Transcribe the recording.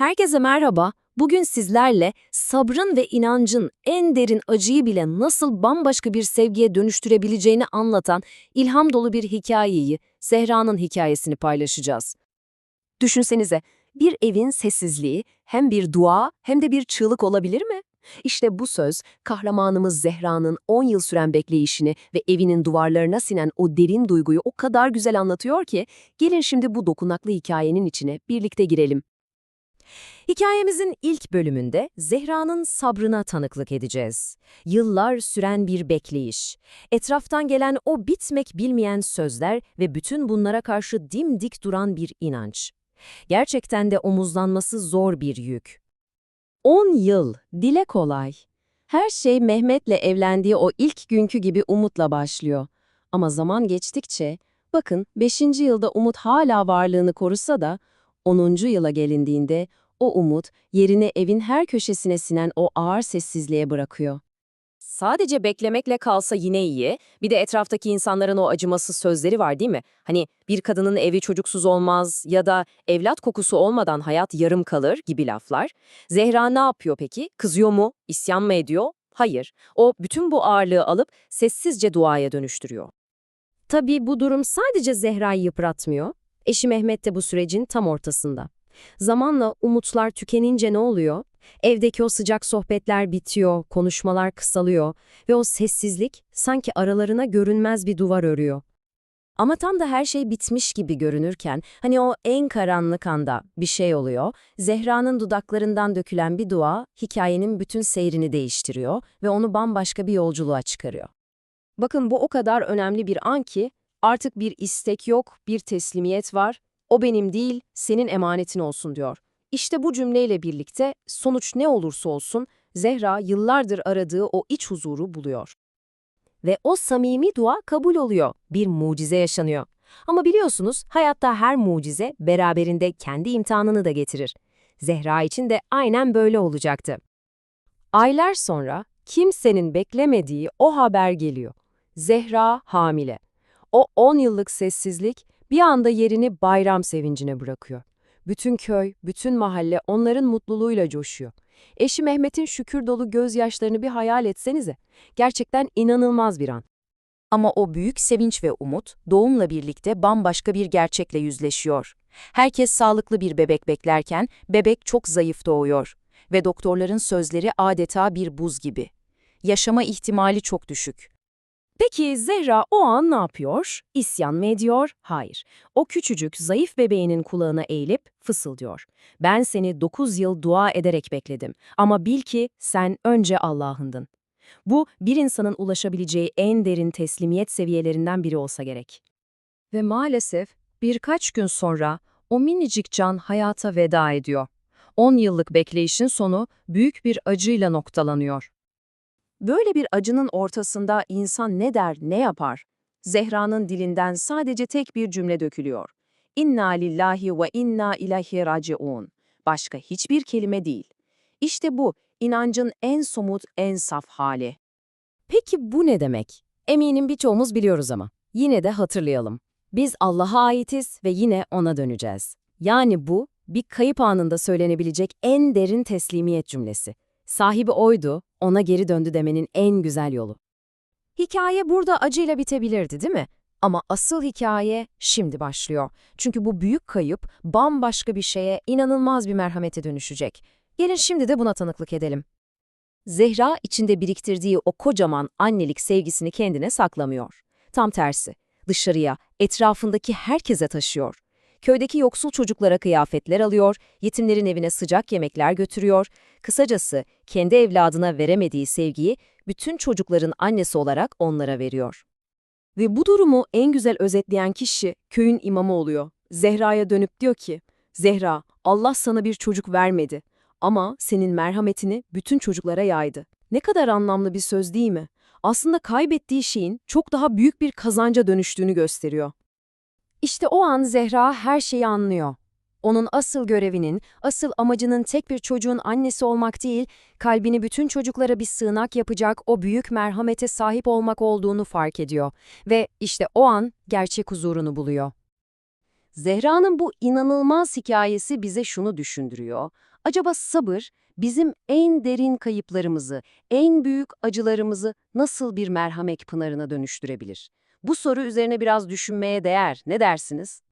Herkese merhaba. Bugün sizlerle sabrın ve inancın en derin acıyı bile nasıl bambaşka bir sevgiye dönüştürebileceğini anlatan ilham dolu bir hikayeyi, Zehra'nın hikayesini paylaşacağız. Düşünsenize, bir evin sessizliği hem bir dua hem de bir çığlık olabilir mi? İşte bu söz, kahramanımız Zehra'nın 10 yıl süren bekleyişini ve evinin duvarlarına sinen o derin duyguyu o kadar güzel anlatıyor ki, gelin şimdi bu dokunaklı hikayenin içine birlikte girelim. Hikayemizin ilk bölümünde Zehra'nın sabrına tanıklık edeceğiz. Yıllar süren bir bekleyiş, etraftan gelen o bitmek bilmeyen sözler ve bütün bunlara karşı dimdik duran bir inanç. Gerçekten de omuzlanması zor bir yük. 10 yıl, dile kolay. Her şey Mehmet'le evlendiği o ilk günkü gibi umutla başlıyor. Ama zaman geçtikçe, bakın 5. yılda umut hala varlığını korusa da, 10. yıla gelindiğinde o umut yerini evin her köşesine sinen o ağır sessizliğe bırakıyor. Sadece beklemekle kalsa yine iyi. Bir de etraftaki insanların o acımasız sözleri var değil mi? Hani bir kadının evi çocuksuz olmaz ya da evlat kokusu olmadan hayat yarım kalır gibi laflar. Zehra ne yapıyor peki? Kızıyor mu? İsyan mı ediyor? Hayır. O bütün bu ağırlığı alıp sessizce duaya dönüştürüyor. Tabii bu durum sadece Zehra'yı yıpratmıyor. Eşi Mehmet de bu sürecin tam ortasında. Zamanla umutlar tükenince ne oluyor? Evdeki o sıcak sohbetler bitiyor, konuşmalar kısalıyor ve o sessizlik sanki aralarına görünmez bir duvar örüyor. Ama tam da her şey bitmiş gibi görünürken, hani o en karanlık anda bir şey oluyor, Zehra'nın dudaklarından dökülen bir dua, hikayenin bütün seyrini değiştiriyor ve onu bambaşka bir yolculuğa çıkarıyor. Bakın bu o kadar önemli bir an ki, artık bir istek yok, bir teslimiyet var, o benim değil, senin emanetin olsun diyor. İşte bu cümleyle birlikte sonuç ne olursa olsun Zehra yıllardır aradığı o iç huzuru buluyor. Ve o samimi dua kabul oluyor, bir mucize yaşanıyor. Ama biliyorsunuz hayatta her mucize beraberinde kendi imtihanını da getirir. Zehra için de aynen böyle olacaktı. Aylar sonra kimsenin beklemediği o haber geliyor. Zehra hamile. O 10 yıllık sessizlik bir anda yerini bayram sevincine bırakıyor. Bütün köy, bütün mahalle onların mutluluğuyla coşuyor. Eşi Mehmet'in şükür dolu gözyaşlarını bir hayal etsenize. Gerçekten inanılmaz bir an. Ama o büyük sevinç ve umut doğumla birlikte bambaşka bir gerçekle yüzleşiyor. Herkes sağlıklı bir bebek beklerken bebek çok zayıf doğuyor ve doktorların sözleri adeta bir buz gibi. Yaşama ihtimali çok düşük. Peki Zehra o an ne yapıyor? İsyan mı ediyor? Hayır. O küçücük, zayıf bebeğinin kulağına eğilip fısıldıyor. Ben seni 9 yıl dua ederek bekledim ama bil ki sen önce Allah'ındın. Bu bir insanın ulaşabileceği en derin teslimiyet seviyelerinden biri olsa gerek. Ve maalesef birkaç gün sonra o minicik can hayata veda ediyor. 10 yıllık bekleyişin sonu büyük bir acıyla noktalanıyor. Böyle bir acının ortasında insan ne der, ne yapar? Zehra'nın dilinden sadece tek bir cümle dökülüyor. İnna lillahi ve inna ilahi raciun. Başka hiçbir kelime değil. İşte bu, inancın en somut, en saf hali. Peki bu ne demek? Eminim birçoğumuz biliyoruz ama. Yine de hatırlayalım. Biz Allah'a aitiz ve yine O'na döneceğiz. Yani bu, bir kayıp anında söylenebilecek en derin teslimiyet cümlesi. Sahibi oydu, ona geri döndü demenin en güzel yolu. Hikaye burada acıyla bitebilirdi değil mi? Ama asıl hikaye şimdi başlıyor. Çünkü bu büyük kayıp bambaşka bir şeye, inanılmaz bir merhamete dönüşecek. Gelin şimdi de buna tanıklık edelim. Zehra içinde biriktirdiği o kocaman annelik sevgisini kendine saklamıyor. Tam tersi, dışarıya, etrafındaki herkese taşıyor. Köydeki yoksul çocuklara kıyafetler alıyor, yetimlerin evine sıcak yemekler götürüyor. Kısacası kendi evladına veremediği sevgiyi bütün çocukların annesi olarak onlara veriyor. Ve bu durumu en güzel özetleyen kişi köyün imamı oluyor. Zehra'ya dönüp diyor ki, Zehra, Allah sana bir çocuk vermedi ama senin merhametini bütün çocuklara yaydı. Ne kadar anlamlı bir söz değil mi? Aslında kaybettiği şeyin çok daha büyük bir kazanca dönüştüğünü gösteriyor. İşte o an Zehra her şeyi anlıyor. Onun asıl görevinin, asıl amacının tek bir çocuğun annesi olmak değil, kalbini bütün çocuklara bir sığınak yapacak o büyük merhamete sahip olmak olduğunu fark ediyor. Ve işte o an gerçek huzurunu buluyor. Zehra'nın bu inanılmaz hikayesi bize şunu düşündürüyor. Acaba sabır bizim en derin kayıplarımızı, en büyük acılarımızı nasıl bir merhamet pınarına dönüştürebilir? Bu soru üzerine biraz düşünmeye değer. Ne dersiniz?